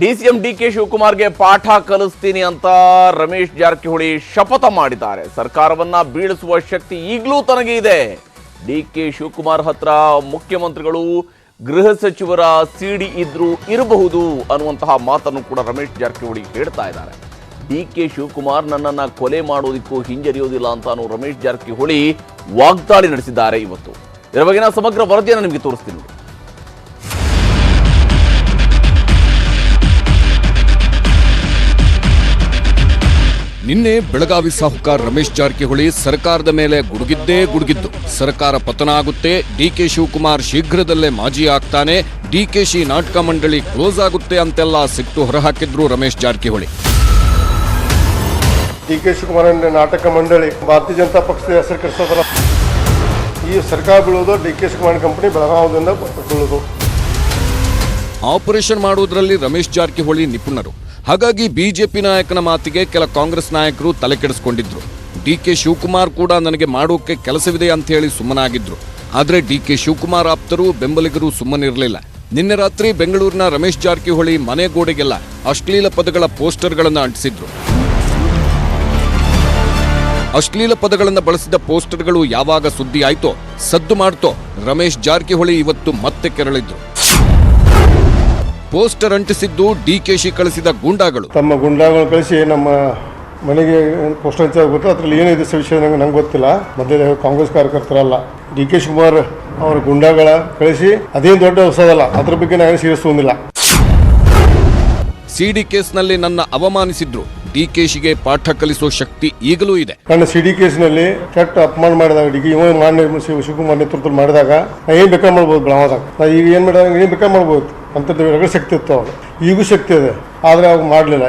DCM D K ಶಿವಕುಮಾರ್ಗೆ ಪಾಠ ಕಲಿಸ್ತೀನಿ ಅಂತ ರಮೇಶ್ ಜಾರಕಿಹೊಳಿ ಶಪಥ ಮಾಡಿದ್ದಾರೆ. ಸರ್ಕಾರವನ್ನ ಬೀಳಿಸುವ ಶಕ್ತಿ ಈಗಲೂ ತನಗೆ ಇದೆ. ಡಿ ಕೆ ಶಿವಕುಮಾರ್ ಹತ್ರ ಮುಖ್ಯಮಂತ್ರಿಗಳು, ಗೃಹ ಸಚಿವರ ಸಿಡಿ ಇದ್ರೂ ಇರಬಹುದು ಅನ್ನುವಂತಹ ಮಾತನ್ನು ಕೂಡ ರಮೇಶ್ ಜಾರಕಿಹೊಳಿ ಹೇಳ್ತಾ ಇದ್ದಾರೆ. ಡಿ ಕೆ ಶಿವಕುಮಾರ್ ನನ್ನನ್ನು ಕೊಲೆ ಮಾಡೋದಕ್ಕೂ ಹಿಂಜರಿಯೋದಿಲ್ಲ ಅಂತ ರಮೇಶ್ ಜಾರಕಿಹೊಳಿ ವಾಗ್ದಾಳಿ ನಡೆಸಿದ್ದಾರೆ ಇವತ್ತು. ಇದರ ಬಗ್ಗೆ ಸಮಗ್ರ ವರದಿಯನ್ನು ನಿಮಗೆ ತೋರಿಸ್ತೀನಿ ನಿನ್ನೆ ಬೆಳಗಾವಿ ಸಾಹುಕಾರ ರಮೇಶ್ ಜಾರಕಿಹೊಳಿ ಸರ್ಕಾರದ ಮೇಲೆ ಗುಡುಗಿದ್ದೇ ಗುಡುಗಿದ್ದು. ಸರ್ಕಾರ ಪತನ ಆಗುತ್ತೆ ಡಿಕೆ ಶಿವಕುಮಾರ್ ಶೀಘ್ರದಲ್ಲೇ ಮಾಜಿ ಆಗ್ತಾನೆ ಡಿಕೆಶಿ ನಾಟಕ ಮಂಡಳಿ ಕ್ಲೋಸ್ ಆಗುತ್ತೆ ಅಂತೆಲ್ಲ ಸಿಟ್ಟು ಹೊರಹಾಕಿದ್ರು ರಮೇಶ್ ಜಾರಕಿಹೊಳಿ. ಡಿ ಕೆ ಶಿವಕುಮಾರ್ ನಾಟಕ ಮಂಡಳಿ ಭಾರತೀಯ ಜನತಾ ಪಕ್ಷದ ಹೆಸರು ಕರೆಸೋದ್ರ ಈ ಸರ್ಕಾರ ಬೀಳೋದು ಡಿ ಕೆ ಶಿವಕುಮಾರ್ ಕಂಪನಿ ಬೆಳಗಾವದಿಂದ ಬೀಳೋದು. ಆಪರೇಷನ್ ಮಾಡುವುದರಲ್ಲಿ ರಮೇಶ್ ಜಾರಕಿಹೊಳಿ ನಿಪುಣರು. ಹಾಗಾಗಿ ಬಿಜೆಪಿ ನಾಯಕನ ಮಾತಿಗೆ ಕೆಲ ಕಾಂಗ್ರೆಸ್ ನಾಯಕರು ತಲೆ ಡಿ ಕೆ ಶಿವಕುಮಾರ್ ಕೂಡ ನನಗೆ ಮಾಡೋಕೆ ಕೆಲಸವಿದೆ ಅಂತ ಹೇಳಿ ಸುಮ್ಮನಾಗಿದ್ರು. ಡಿ ಕೆ ಶಿವಕುಮಾರ್ ಆಪ್ತರು ಬೆಂಬಲಿಗರು ಸುಮ್ಮನಿರಲಿಲ್ಲ. ನಿನ್ನೆ ರಾತ್ರಿ ಬೆಂಗಳೂರಿನ ರಮೇಶ್ ಜಾರಕಿಹೊಳಿ ಮನೆ ಗೋಡೆಗೆಲ್ಲ ಅಶ್ಲೀಲ ಪದಗಳ ಪೋಸ್ಟರ್ಗಳನ್ನು ಅಂಟಿಸಿದ್ರು. ಅಶ್ಲೀಲ ಪದಗಳನ್ನು ಬಳಸಿದ ಪೋಸ್ಟರ್ಗಳು ಯಾವಾಗ ಸುದ್ದಿ ಆಯ್ತೋ, ಸದ್ದು ಮಾಡ್ತೋ ರಮೇಶ್ ಜಾರಕಿಹೊಳಿ ಇವತ್ತು ಮತ್ತೆ ಕೆರಳಿದ್ರು. ಪೋಸ್ಟರ್ ಅಂಟಿಸಿದ್ದು ಡಿಕೆಶಿ ಕಳಿಸಿದ ಗುಂಡಾಗಳು. ತಮ್ಮ ಗುಂಡಾಗಳು ಕಳಿಸಿ ನಮ್ಮ ಮನೆಗೆ ಪೋಸ್ಟರ್ ಅಂತ ಅದರಲ್ಲಿ ಅದ್ರಲ್ಲಿ ಏನಿದೆ ವಿಷಯ ನಂಗೆ ನಂಗೆ ಗೊತ್ತಿಲ್ಲ. ಮಧ್ಯದ ಕಾಂಗ್ರೆಸ್ ಕಾರ್ಯಕರ್ತರಲ್ಲ. ಡಿ ಕೆ ಶಿವಕುಮಾರ್ ಅವರ ಗುಂಡಾಗಳ ಕಳಿಸಿ ಅದೇನು ದೊಡ್ಡ ಹೊಸದಲ್ಲ ಅದ್ರ ಬಗ್ಗೆ ನಾನು ಸೀರಿಯಸ್ ಸಿ ಸಿಡಿ ಕೇಸ್ನಲ್ಲಿ ನನ್ನ ಅವಮಾನಿಸಿದ್ರು. ಡಿಕೆಶಿಗೆ ಪಾಠ ಕಲಿಸೋ ಶಕ್ತಿ ಈಗಲೂ ಇದೆ. ನನ್ನ ಸಿ ಡಿ ಕೇಸ್ನಲ್ಲಿ ಕೆಟ್ಟ ಅಪಮಾನ ಮಾಡಿದಾಗ ಡಿ ಇವ ಮಾನ್ಯ ಶಿವ ಶಿವಕುಮಾರ್ ನೇತೃತ್ವದಲ್ಲಿ ಮಾಡಿದಾಗ ನಾ ಏನು ಬೇಕಾ ಮಾಡ್ಬೋದು ನಾ ಈಗ ಏನು ಮಾಡಿದಾಗ ಏನು ಬೇಕಾ ಮಾಡ್ಬೋದು. ಅಂಥದ್ದು ಶಕ್ತಿ ಇತ್ತು ಅವಾಗ ಈಗೂ ಶಕ್ತಿ ಇದೆ. ಆದರೆ ಅವಾಗ ಮಾಡಲಿಲ್ಲ.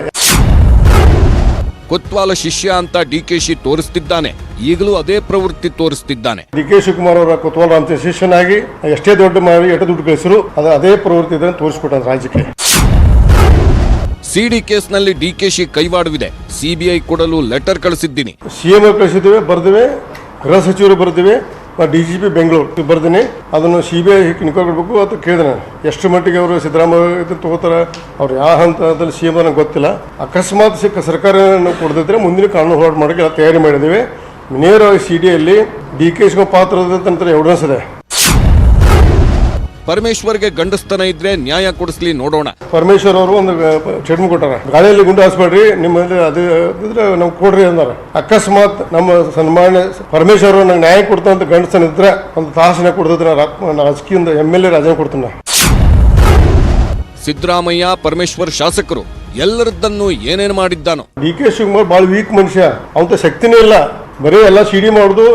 ಕೊತ್ವಾಲ ಶಿಷ್ಯ ಅಂತ ಡಿ ಕೆ ಶಿ ತೋರಿಸ್ತಿದ್ದಾನೆ. ಈಗಲೂ ಅದೇ ಪ್ರವೃತ್ತಿ ತೋರಿಸ್ತಿದ್ದಾನೆ. ಡಿ ಕೆ ಶಿವಕುಮಾರ್ ಅವರ ಕೊತ್ವಾಲ ಅಂತ ಶಿಷ್ಯನಾಗಿ ಎಷ್ಟೇ ದೊಡ್ಡ ಮಾಡಿ ಎಟ ದುಡ್ಡು ಗಳಿಸಿರು ಅದು ಅದೇ ಪ್ರವೃತ್ತಿ ಇದನ್ನು ತೋರಿಸ್ಬಿಟ್ಟ ರಾಜ್ಯಕ್ಕೆ. ಸಿಡಿ ಕೇಸ್ನಲ್ಲಿ ಡಿ ಕೆ ಶಿ ಕೈವಾಡವಿದೆ. ಸಿಬಿಐ ಕೊಡಲು ಲೆಟರ್ ಕಳಿಸಿದ್ದೀನಿ. ಸಿಎಂ ಕಳಿಸಿದ್ದೇವೆ ಬರೆದಿವೆ ಗೃಹ ಸಚಿವರು ಬರ್ದಿವೆ ಡಿ ಜಿ ಪಿ ಬೆಂಗಳೂರು ಬರ್ದಿನಿ. ಅದನ್ನು ಸಿ ಬಿ ಐ ನಿಂತ್ಕೊಳ್ಬೇಕು ಅಂತ ಕೇಳಿದೆ ನಾನು. ಎಷ್ಟು ಮಟ್ಟಿಗೆ ಅವರು ಸಿದ್ದರಾಮಯ್ಯ ತಗೋತಾರೆ, ಅವ್ರು ಯಾವ ಹಂತದಲ್ಲಿ ಸಿ ಎಂ ನನಗೆ ಗೊತ್ತಿಲ್ಲ. ಅಕಸ್ಮಾತ್ ಸಿಕ್ಕ ಸರ್ಕಾರ ಕೊಡದಿದ್ರೆ ಮುಂದಿನ ಕಾನೂನು ಹೋರಾಟ ಮಾಡೋಕ್ಕೆ ತಯಾರಿ ಮಾಡಿದ್ದೀವಿ. ನೇರವಾಗಿ ಸಿ ಡಿಯಲ್ಲಿ ಡಿ ಕೆ ಶಿವ ನಂತರ ಎವಿಡೆನ್ಸ್ ಇದೆ ಪರಮೇಶ್ವರ್ಗೆ ಗಂಡಸ್ತನ ಇದ್ರೆ ನ್ಯಾಯ ಕೊಡಿಸ್ಲಿ ನೋಡೋಣ. ಪರಮೇಶ್ವರ್ ಅವರು ಒಂದು ಸ್ಟೇಟ್ಮೆಂಟ್ ಕೊಟ್ಟಾರ. ಗಾಳಿಯಲ್ಲಿ ಗುಂಡು ಹಾಸ್ಬೇಡ್ರಿ ನಿಮ್ಮಲ್ಲಿ ಅದು ಇದ್ರೆ ನಾವು ಕೊಡ್ರಿ ಅಂದಾರ. ಅಕಸ್ಮಾತ್ ನಮ್ಮ ಸನ್ಮಾನ ಪರಮೇಶ್ವರ್ ಅವರು ನಂಗೆ ನ್ಯಾಯ ಕೊಡ್ತಂತ ಗಂಡಸ್ತನ ಇದ್ರೆ ಒಂದು ತಾಸನೆ ಕೊಡ್ತಿದ್ರೆ ರಾಜಕೀಯದಿಂದ ಎಂ ಎಲ್ ಎ ರಾಜನ ಕೊಡ್ತೀನಿ. ಸಿದ್ದರಾಮಯ್ಯ ಪರಮೇಶ್ವರ್ ಶಾಸಕರು ಎಲ್ಲರದ್ದನ್ನು ಏನೇನು ಮಾಡಿದ್ದಾನೋ. ಡಿ ಕೆ ಶಿವಕುಮಾರ್ ಭಾಳ ವೀಕ್ ಮನುಷ್ಯ. ಅವಂತ ಶಕ್ತಿನೇ ಇಲ್ಲ. ಬರೀ ಎಲ್ಲ ಸಿಡಿ ಮಾಡೋದು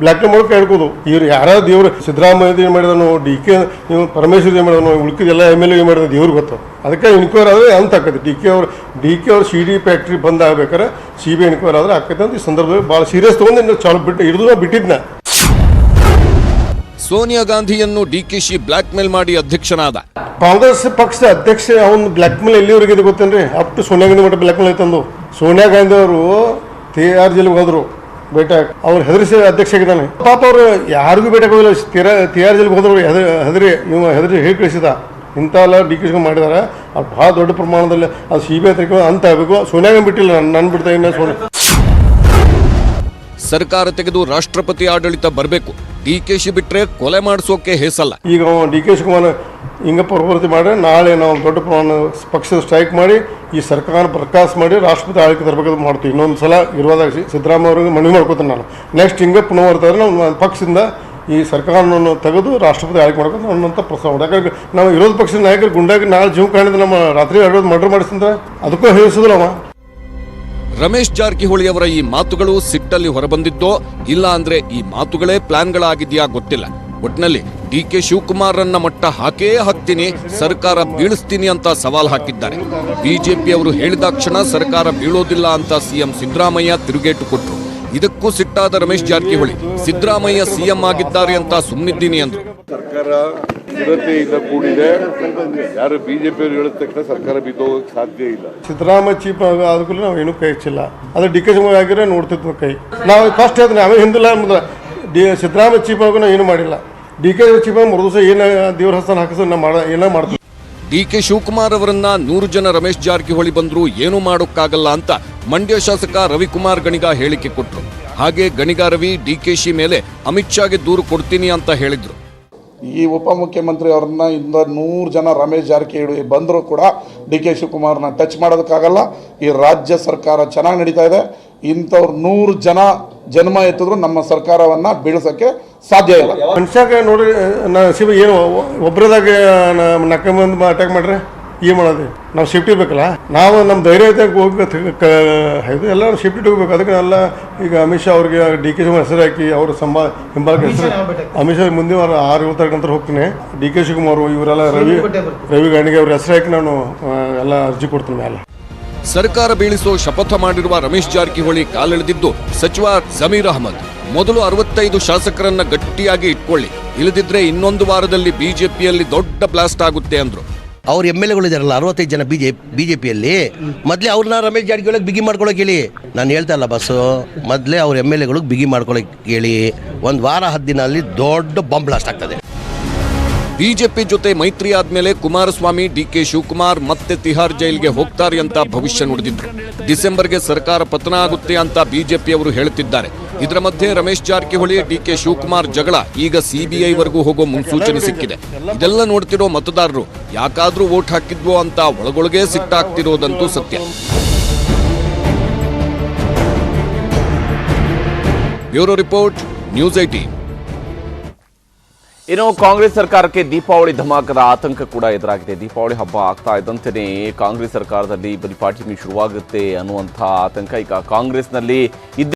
ಬ್ಲ್ಯಾಕ್ ಮೂಲಕ ಹೇಳ್ಬೋದು ಇವ್ರು ಯಾರ ದೇವ್ರು ಸಿದ್ದರಾಮಯ್ಯ ಏನು ಮಾಡಿದನು ಡಿ ಕೆ ನೀವು ಪರಮೇಶ್ವರ್ ಏನು ಮಾಡಿದನು ಉಳ್ಕಿದೆಲ್ಲ ಎಂ ಎಲ್ ಎ ಮಾಡಿದ ದೇವ್ರಿಗೆ ಗೊತ್ತು. ಅದಕ್ಕೆ ಇನ್ಕ್ವೈರ್ ಆದರೆ ಅಂತ ಆಕತಿ. ಡಿ ಕೆ ಅವ್ರು ಡಿ ಕೆ ಅವ್ರು ಸಿ ಡಿ ಫ್ಯಾಕ್ಟ್ರಿ ಬಂದ್ ಆಗ್ಬೇಕಾರೆ ಸಿ ಬಿ ಇನ್ಕ್ವೈರ್ ಆದರೆ ಆಕೈತೆ ಅಂತ ಈ ಸಂದರ್ಭದಲ್ಲಿ ಭಾಳ ಸೀರಿಯಸ್ ತೊಗೊಂಡು ಇನ್ನು ಚಾಲು ಬಿಟ್ಟು ಹಿಡಿದು ಬಿಟ್ಟಿದ್ನ. ಸೋನಿಯಾ ಗಾಂಧಿಯನ್ನು ಡಿ ಕೆ ಶಿ ಬ್ಲಾಕ್ ಮೇಲ್ ಮಾಡಿ ಅಧ್ಯಕ್ಷನಾದ. ಕಾಂಗ್ರೆಸ್ ಪಕ್ಷದ ಅಧ್ಯಕ್ಷ ಅವನು ಬ್ಲ್ಯಾಕ್ ಮೇಲ್ ಎಲ್ಲಿವರೆಗೆ ಇದೆ ಗೊತ್ತೇನ್ರಿ? ಅಪ್ ಟು ಸೋನಿಯಾ ಗಾಂಧಿ ಮಟ್ಟ ಬ್ಲ್ಯಾಕ್ ಮೇಲ್ ಐತಂದು ಸೋನಿಯಾ ಗಾಂಧಿ ಅವರು ಆರ್ ಜೈಲಿಗೆ ಹೋದ್ರು. ಬೇಟ. ಅವ್ರು ಹೆದರಿಸಿ ಅಧ್ಯಕ್ಷ ಆಗಿದ್ದಾನೆ ಪಾಪ ಅವರು ಯಾರಿಗೂ ಬೇಟಕ್ಕೆ ಹೋಗಿಲ್ಲ ತೀರ ಆರ್ ಜೈಲಿಗೆ ಹೋದ್ರು ಹೆದರಿ ಹೆದರಿ ಇವ ಹೆದರಿ ಹೇಳಿ ಕಳಿಸಿದ. ಇಂಥ ಎಲ್ಲ ಡಿ ಕೆ ಮಾಡಿದಾರೆ. ಅದು ಭಾಳ ದೊಡ್ಡ ಪ್ರಮಾಣದಲ್ಲಿ ಅದು ಸಿ ಬಿ ಐ ತನಿಖೆ ಅಂತ ಆಗಬೇಕು. ಸೋನಿಯಾಗ ಬಿಟ್ಟಿಲ್ಲ ನನ್ನ ಬಿಡ್ತಾ ಇನ್ನ ಸೋನಿಯಾ ಸರ್ಕಾರ ತೆಗೆದು ರಾಷ್ಟ್ರಪತಿ ಆಡಳಿತ ಬರಬೇಕು. ಡಿ ಕೆ ಶಿ ಬಿಟ್ರೆ ಕೊಲೆ ಮಾಡಿಸೋಕೆ ಹೇಸಲ್ಲ. ಈಗ ಡಿ ಕೆ ಶಿವಕುಮಾರ್ ಹಿಂಗ ಪ್ರವೃತ್ತಿ ಮಾಡಿ ನಾಳೆ ನಾವು ದೊಡ್ಡ ಪ್ರಮಾಣ ಪಕ್ಷದ ಸ್ಟ್ರೈಕ್ ಮಾಡಿ, ಈ ಸರ್ಕಾರ ಪ್ರಕಾಶ ಮಾಡಿ ರಾಷ್ಟ್ರಪತಿ ಆಳ್ಕೆ ತರಬೇಕಂತ ಮಾಡ್ತೀವಿ. ಇನ್ನೊಂದು ಸಲ ಇರುವುದಾಗ ಸಿ- ಸಿದ್ದರಾಮಯ್ಯ ಅವ್ರಿಗೆ ಮನವಿ ಮಾಡ್ಕೊತೀನಿ ನಾನು. ನೆಕ್ಸ್ಟ್ ಹಿಂಗೆ ಪುನಃ ಬರ್ತಾರೆ ನಾವು ಪಕ್ಷದಿಂದ ಈ ಸರ್ಕಾರವನ್ನು ತೆಗೆದು ರಾಷ್ಟ್ರಪತಿ ಆಯ್ಕೆ ಮಾಡ್ಕೊಂಡು ಅನ್ನೋಂಥ ಪ್ರಸ್ತಾವ. ಯಾಕಂದ್ರೆ ನಾವು ವಿರೋಧ ಪಕ್ಷದ ನಾಯಕರು ಗುಂಡಾಗಿ ನಾಳೆ ಜೀವ ಕಾಣಿದ್ರೆ ನಮ್ಮ ರಾತ್ರಿ ಆಡೋದು ಮರ್ಡರ್ ಮಾಡಿಸಿದ್ರೆ ಅದಕ್ಕೂ ಅವ. ರಮೇಶ್ ಜಾರಕಿಹೊಳಿ ಅವರ ಈ ಮಾತುಗಳು ಸಿಟ್ಟಲ್ಲಿ ಹೊರಬಂದಿದ್ದೋ ಇಲ್ಲ ಅಂದ್ರೆ ಈ ಮಾತುಗಳೇ ಪ್ಲಾನ್ಗಳಾಗಿದೆಯಾ ಗೊತ್ತಿಲ್ಲ. ಒಟ್ನಲ್ಲಿ ಡಿ ಕೆ ಶಿವಕುಮಾರ್ರನ್ನ ಮಟ್ಟ ಹಾಕೇ ಹಾಕ್ತೀನಿ, ಸರ್ಕಾರ ಬೀಳಿಸ್ತೀನಿ ಅಂತ ಸವಾಲ್ ಹಾಕಿದ್ದಾರೆ. ಬಿಜೆಪಿ ಅವರು ಹೇಳಿದ ಕ್ಷಣ ಸರ್ಕಾರ ಬೀಳೋದಿಲ್ಲ ಅಂತ ಸಿಎಂ ಸಿದ್ದರಾಮಯ್ಯ ತಿರುಗೇಟು ಕೊಟ್ಟರು ಇದಕ್ಕೂ ಸಿಟ್ಟಾದ ರಮೇಶ್ ಜಾರಕಿಹೊಳಿ, ಸಿದ್ದರಾಮಯ್ಯ ಸಿಎಂ ಆಗಿದ್ದಾರೆ ಅಂತ ಸುಮ್ಮನಿದ್ದೀನಿ ಅಂದ್ರು. ಸರ್ಕಾರ ಸ್ಥಿರತೆಯಿಂದ ಕೂಡಿದೆ. ಯಾರು ಬಿಜೆಪಿಯವರು ಹೇಳಿದ ತಕ್ಷಣ ಸರ್ಕಾರ ಬಿದ್ದೋಗಕ್ಕೆ ಸಾಧ್ಯ ಇಲ್ಲ. ಸಿದ್ದರಾಮಯ್ಯ ಚೀಫ್ ಆದ್ರೂ ನಾವು ಏನೂ ಕೈ ಹಚ್ಚಿಲ್ಲ. ಅದು ಡಿ ಕೆ ಶಿವಕುಮಾರ್ ಆಗಿದ್ರೆ ನೋಡ್ತಿದ್ವಿ ಕೈ. ನಾವು ಫಸ್ಟ್ ಹೇಳ್ತೀನಿ ಅವೇ ಹಿಂದಿಲ್ಲ ಅಂದ್ರೆ ಡಿ ಸಿದ್ದರಾಮಯ್ಯ ಚೀಪ್ ಆಗು ನಾವು ಏನೂ ಮಾಡಿಲ್ಲ. ಡಿ ಕೆ ಚೀಫ್ ಮೂರು ದಿವಸ ಏನು ದೇವ್ರ ಹಸ್ತಾನ ಹಾಕಿಸ್ ನಾವು ಮಾಡ ಏನ ಮಾಡ್ತೀವಿ. ಡಿ ಕೆ ಶಿವಕುಮಾರ್ ಅವರನ್ನ ನೂರು ಜನ ರಮೇಶ್ ಜಾರಕಿಹೊಳಿ ಬಂದ್ರು ಏನೂ ಮಾಡೋಕ್ಕಾಗಲ್ಲ ಅಂತ ಮಂಡ್ಯ ಶಾಸಕ ರವಿಕುಮಾರ್ ಗಣಿಗ ಹೇಳಿಕೆ ಕೊಟ್ಟರು ಹಾಗೆ ಗಣಿಗಾರವಿ ಡಿ ಕೆ ಶಿ ಮೇಲೆ ಅಮಿತ್ ಶಾಗೆ ದೂರು ಕೊಡ್ತೀನಿ ಅಂತ ಹೇಳಿದ್ರು. ಈ ಉಪಮುಖ್ಯಮಂತ್ರಿ ಅವ್ರನ್ನ ಇಂದ ನೂರು ಜನ ರಮೇಶ್ ಜಾರಕಿಹೊಳಿ ಬಂದರೂ ಕೂಡ ಡಿ ಕೆ ಶಿವಕುಮಾರ್ನ ಟಚ್ ಮಾಡೋದಕ್ಕಾಗಲ್ಲ. ಈ ರಾಜ್ಯ ಸರ್ಕಾರ ಚೆನ್ನಾಗಿ ನಡೀತಾ ಇದೆ. ಇಂಥವ್ರು ನೂರು ಜನ ಜನ್ಮ ಎತ್ತಿದ್ರು ನಮ್ಮ ಸರ್ಕಾರವನ್ನು ಬೀಳ್ಸೋಕ್ಕೆ ಸಾಧ್ಯ ಇಲ್ಲ. ಮನುಷ್ಯಾಗ ನೋಡ್ರಿ ಏನು ಒಬ್ಬರದಾಗ ನಕ್ಕ ಅಟ್ಯಾಕ್ ಮಾಡ್ರಿ? ಏನು ಮಾಡೋದು. ನಾವು ಶಿಫ್ಟ್ ಇರ್ಬೇಕಲ್ಲ? ನಾವು ನಮ್ಮ ಧೈರ್ಯ ಹೋಗ್ಬೇಕು ಇದು ಎಲ್ಲ ಶಿಫ್ಟ್ ಹೋಗ್ಬೇಕು ಅದಕ್ಕೆ ಎಲ್ಲ ಈಗ ಅಮಿತ್ ಶಾ ಅವ್ರಿಗೆ ಡಿ ಕೆ ಶಿವಕುಮಾರ್ ಹೆಸರು ಹಾಕಿ ಅವ್ರ ಸಂಬಾ ಹಿಂಬಾಲಕ ಹೆಸರು ಅಮಿತ್ ಶಾ ಮುಂದಿನ ವಾರ ಆರು ಏಳು ತಾರೀಕು ನಂತರ ಹೋಗ್ತೀನಿ. ಡಿ ಕೆ ಶಿವಕುಮಾರ್ ಇವರೆಲ್ಲ ರವಿ ರವಿ ಗಾಣಿಗೆ ಅವ್ರ ಹೆಸರು ಹಾಕಿ ನಾನು ಎಲ್ಲ ಅರ್ಜಿ ಕೊಡ್ತೀನಿ ಮೇಲೆ. ಸರ್ಕಾರ ಬೀಳಿಸೋ ಶಪಥ ಮಾಡಿರುವ ರಮೇಶ್ ಜಾರಕಿಹೊಳಿ ಕಾಲೆಳೆದಿದ್ದು ಸಚಿವ ಜಮೀರ್ ಅಹಮದ್. ಮೊದಲು ಅರವತ್ತೈದು ಶಾಸಕರನ್ನ ಗಟ್ಟಿಯಾಗಿ ಇಟ್ಕೊಳ್ಳಿ. ಇಲ್ಲದಿದ್ರೆ ಇನ್ನೊಂದು ವಾರದಲ್ಲಿ ಬಿಜೆಪಿಯಲ್ಲಿ ದೊಡ್ಡ ಬ್ಲಾಸ್ಟ್ ಆಗುತ್ತೆ ಅಂದ್ರು. ಅವ್ರ ಎಂ ಎಲ್ ಎಗಳು ಇದಾರಲ್ಲ, ಅರವತ್ತೈದು ಜನ ಬಿ ಜೆ ಬಿ ಜೆ ಪಿಯಲ್ಲಿ ಮೊದಲೇ ಅವ್ರನ್ನ ರಮೇಶ್ ಜಾರಕಿಹೊಳಿಗೆ ಬಿಗಿ ಮಾಡ್ಕೊಳಕ್ಕೆ ಹೇಳಿ. ನಾನು ಹೇಳ್ತಾ ಇಲ್ಲ ಬಸ್ಸು. ಮೊದಲೇ ಅವ್ರ ಎಂ ಎಲ್ ಎಗಳಿಗೆ ಬಿಗಿ ಮಾಡ್ಕೊಳಕ್ಕೆ ಹೇಳಿ. ಒಂದು ವಾರ ಹತ್ತು ಅಲ್ಲಿ ದೊಡ್ಡ ಬಾಂಬ್ ಬ್ಲಾಸ್ಟ್ ಆಗ್ತದೆ. ಬಿಜೆಪಿ ಜೊತೆ ಮೈತ್ರಿ ಆದ್ಮೇಲೆ ಕುಮಾರಸ್ವಾಮಿ, ಡಿ ಕೆ ಶಿವಕುಮಾರ್ ಮತ್ತೆ ತಿಹಾರ್ ಜೈಲ್ಗೆ ಹೋಗ್ತಾರೆ ಅಂತ ಭವಿಷ್ಯ ನುಡಿದಿದ್ರು. ಡಿಸೆಂಬರ್ಗೆ ಸರ್ಕಾರ ಪತನ ಆಗುತ್ತೆ ಅಂತ ಬಿಜೆಪಿಯವರು ಹೇಳುತ್ತಿದ್ದಾರೆ ಇದರ ಮಧ್ಯೆ ರಮೇಶ್ ಜಾರಕಿಹೊಳಿ, ಡಿಕೆ ಶಿವಕುಮಾರ್ ಜಗಳ. ಈಗ ಸಿಬಿಐ ವರೆಗೂ ಹೋಗೋ ಮುನ್ಸೂಚನೆ ಸಿಕ್ಕಿದೆ. ಇದೆಲ್ಲ ನೋಡ್ತಿರೋ ಮತದಾರರು, ಯಾಕಾದ್ರೂ ವೋಟ್ ಹಾಕಿದ್ವೋ ಅಂತ ಒಳಗೊಳಗೆ ಸಿಟ್ಟಾಗ್ತಿರೋದಂತೂ ಸತ್ಯ. ಬ್ಯೂರೋ ರಿಪೋರ್ಟ್, ನ್ಯೂಸ್ ಐಟಿ ಇನ್ನು ಕಾಂಗ್ರೆಸ್ ಸರ್ಕಾರಕ್ಕೆ ದೀಪಾವಳಿ ಧಮಾಕದ ಆತಂಕ ಕೂಡ ಎದುರಾಗಿದೆ. ದೀಪಾವಳಿ ಹಬ್ಬ ಆಗ್ತಾ ಇದ್ದಂತೆಯೇ ಕಾಂಗ್ರೆಸ್ ಸರ್ಕಾರದಲ್ಲಿ ಬಲಿಪಾಠ್ಯಮಿ ಶುರುವಾಗುತ್ತೆ ಅನ್ನುವಂಥ ಆತಂಕ ಈಗ ಕಾಂಗ್ರೆಸ್ನಲ್ಲಿ ಇದ್ದ